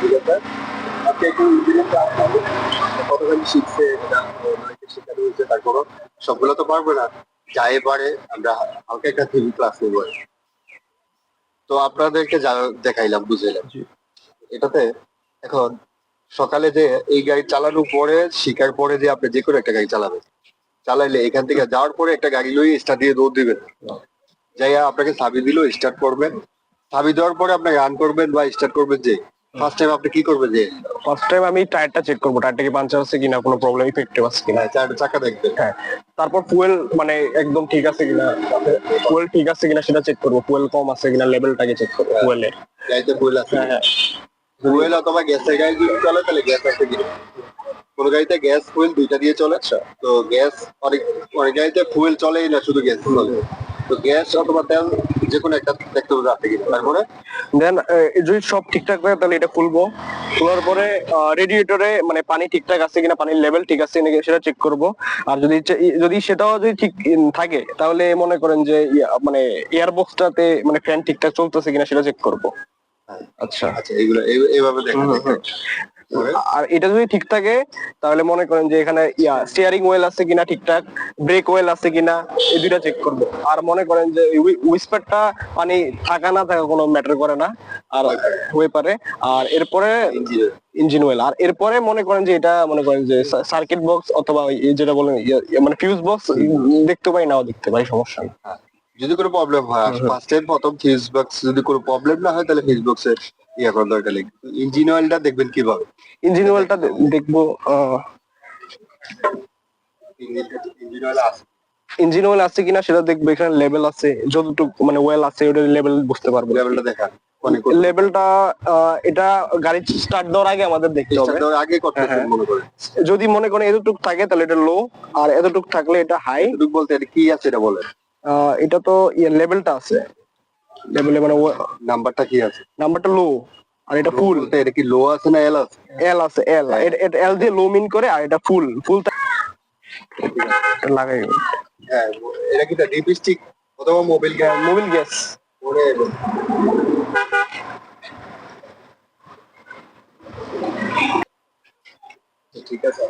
ঠিক আছে আপনি একটু ইঞ্জিনিয়ার ক্লাস পাবেন কতখানি শিখছে শেখানো হয়েছে তারপরও সবগুলো তো পারবে না আমরা হালকা একটা থিওরি ক্লাস নেব তো আপনাদেরকে যা দেখাইলাম বুঝাইলাম। এটাতে এখন সকালে যে এই গাড়ি চালানোর পরে শিকার পরে যে আপনি যে কোনো একটা গাড়ি চালাবেন চালাইলে এখান থেকে যাওয়ার পরে একটা গাড়ি লই স্টার্ট দিয়ে দৌড় দিবেন। যাইয়া আপনাকে চাবি দিল স্টার্ট করবেন। চাবি দেওয়ার পরে আপনি রান করবেন বা স্টার্ট করবেন যে ফার্স্ট টাইম আপনি কি করবেন যে? ফার্স্ট টাইম আমি টায়ারটা চেক করব। টায়ারটা কি পাঞ্চার আছে কিনা কোনো প্রবলেম ইফেক্টিভ আছে কিনা। হ্যাঁ, চারটা চাকা দেখবেন। হ্যাঁ তারপর ফুয়েল মানে একদম ঠিক আছে কিনা ফুয়েল ঠিক আছে কিনা সেটা চেক করব। ফুয়েল কম আছে কিনা লেভেলটাকে চেক করব ফুয়েলের গাড়িতে ফুয়েল আছে। হ্যাঁ হ্যাঁ। ফুয়েল অথবা গ্যাসের গাড়ি যদি চলে তাহলে গ্যাস আছে কিনা? কোন গাড়িতে গ্যাস ফুয়েল দুইটা দিয়ে চলে। তো গ্যাস অনেক অনেক গাড়িতে ফুয়েল চলেই না শুধু গ্যাস চলে। তো গ্যাস অথবা তেল যে কোনো একটা দেখতে হবে তারপরে? দেন যদি সব ঠিকঠাক থাকে তাহলে এটা খুলবো। খোলার পরে রেডিয়েটরে মানে পানি ঠিকঠাক আছে কিনা পানির লেভেল ঠিক আছে নাকি সেটা চেক করব। আর যদি যদি সেটাও যদি ঠিক থাকে তাহলে মনে করেন যে মানে এয়ার বক্সটাতে মানে ফ্যান ঠিকঠাক চলতেছে কিনা সেটা চেক করব। আচ্ছা। আচ্ছা এগুলো এই- এইভাবে দেখা। আর এটা যদি ঠিক থাকে তাহলে মনে করেন যে এখানে ইয়া স্টিয়ারিং ওয়েল আছে কিনা ঠিকঠাক ব্রেক ওয়েল আছে কিনা এই দুইটা চেক করব। আর মনে করেন যে উইসপারটা মানে থাকা না থাকা কোনো ম্যাটার করে না আর হয়ে পারে। আর এরপরে ইঞ্জিন ওয়েল আর এরপরে মনে করেন যে এটা মনে করেন যে সার্কিট বক্স অথবা যেটা বলেন মানে ফিউজ বক্স দেখতে পাই নাও দেখতে পাই সমস্যা নেই। যদি কোনো প্রবলেম হয় হুম, হুম। ফার্স্ট টাইম প্রথম ফিউজ বক্স যদি কোনো প্রবলেম না হয় তাহলে ফিউজ বক্সে ইয়ে করার দরকার নেই ইঞ্জিন অয়েলটা দেখবেন কীভাবে। ইঞ্জিন ওয়েলটা দেখব ইঞ্জিন অয়েল আছে। ইঞ্জিন ওয়েল আছে কিনা সেটা দেখব এখানে লেভেল আছে যতটুকু মানে ওয়েল আছে ওটার লেভেল বুঝতে পারব। লেভেলটা অনেক লেভেলটা এটা গাড়ি স্টার্ট দেওয়ার আগে আমাদের দেখতে হবে। আগে হ্যাঁ, মনে করেন। যদি মনে করেন এতটুক থাকে তাহলে এটা লো আর এতটুক থাকলে এটা হাই বলতে এটা কি আছে এটা বলেন। এটা তো ইয়ে লেভেলটা আছে। লেভেলে মানে নাম্বারটা কি আছে? নাম্বারটা লো আর এটা ফুল এটা কি লো আছে না এল আছে? এল আছে এল এটা এল দিয়ে লো মিন করে আর এটা ফুল ফুল লাগাই হ্যাঁ এটা কি ডিপস্টিক অথবা মোবাইল গ্যাস মোবিল গ্যাস ওরে ঠিক আছে।